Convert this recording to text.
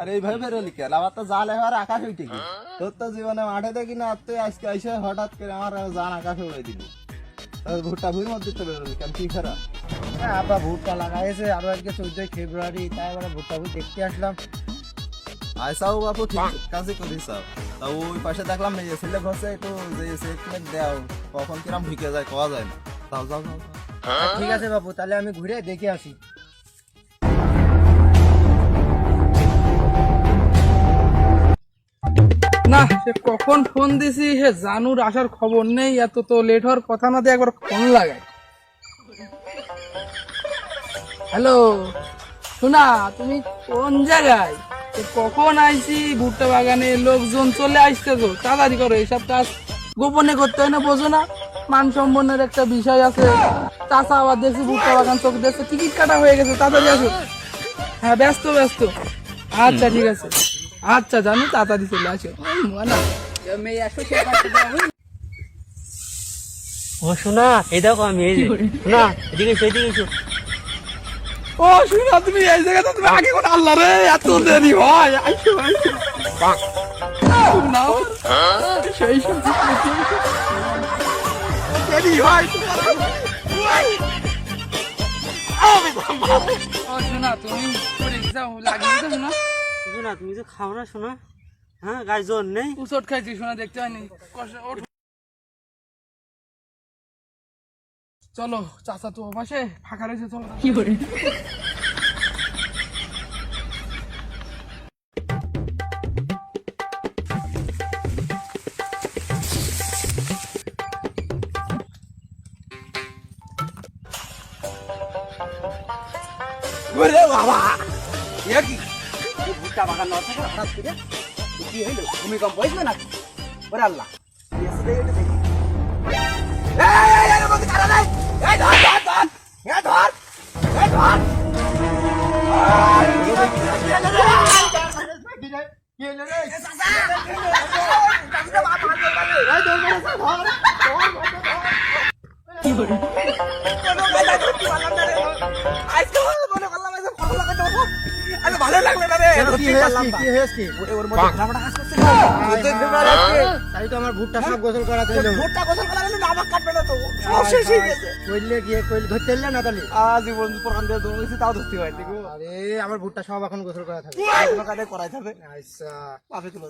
আর এইভাবে বেরোলি কেন? আমার তো জাল এবার আকাশ উঠে কি তোর তো জীবনে মাঠে দেখি না তুই আজকে এসে হঠাৎ করে আমার জাল আকাশে উড়ে দিলি। তোর ভুট্টা ভুইর মধ্যে তো বেরোলি কেন? কি খারাপ? হ্যাঁ আব্বা ভুট্টা লাগাইছে। আরও আজকে চোদ্দই ফেব্রুয়ারি তাই এবার ভুট্টা ভুট দেখতে আসলাম। আইসাও বাপু ঠিক কাজই করিস তা ওই পাশে দেখলাম এই ছেলে ঘষে একটু যে সেটমেন্ট দেও কখন কিরম ঢুকে যায় কওয়া যায় না। যাও যাও যাও। ঠিক আছে বাবু তাহলে আমি ঘুরে দেখে আসি। সে কখন ফোন দিছি হে জানুর আসার খবর নেই, এত তো লেট হওয়ার কথা না দিয়ে একবার ফোন লাগাই। হ্যালো শোনা, তুমি কোন জায়গায়? কখন আইছি, ভুট্টা বাগানে লোকজন চলে আসতে তো তাড়াতাড়ি করো এইসব কাজ গোপনে করতে হয় না, বোঝো না। মান সম্মানের একটা বিষয় আছে। চাষা আবার দেখছি, ভুট্টা বাগান চোখ দেখছে, টিকিট কাটা হয়ে গেছে, তাড়াতাড়ি আসো হ্যাঁ ব্যস্ত ব্যস্ত। আচ্ছা ঠিক আছে। আচ্ছা জানো তাড়াতাড়ি চলে আসো। ও শোনা এই দেখো আমি এই শোনা এদিকে এসো এদিকে এসো। ও শুনা তুমি এই জায়গাটা তুমি আগে কোন আল্লাহ রে এত দেরি হয় আইসো আইসো। নাও সেই সব দেরি হয় ও শোনা তুমি করে যাও লাগিয়ে দাও না শোনা তুমি তো খাও না শোনা। হ্যাঁ গায়ে জোর নেই। উচট খাইছি শোনা দেখতে হয়নি চলো চাচা তো পাশে ফাঁকা রয়েছে চলো। কি করে? বাবা এ কি ভুট্টা বাগান নষ্ট করে হঠাৎ করে কি হইল? ভূমিকম্প হয়েছিল নাকি? ওরে আল্লাহ। এসে দেখে আমার ভুট্টা সব গোসল করা দিল ভোটটা গোসল করা গেলে আমার কাটবে না তো। শেষ হয়ে গেছে। কইলে গিয়ে কইলে ধরতে এলে না তাহলে? আজীবন প্রধান দিয়ে দৌড়েছি তাও ধরতে হয় দেখো আরে আমার ভুট্টা সব এখন গোসল করা থাকে করাই আচ্ছা। তুলে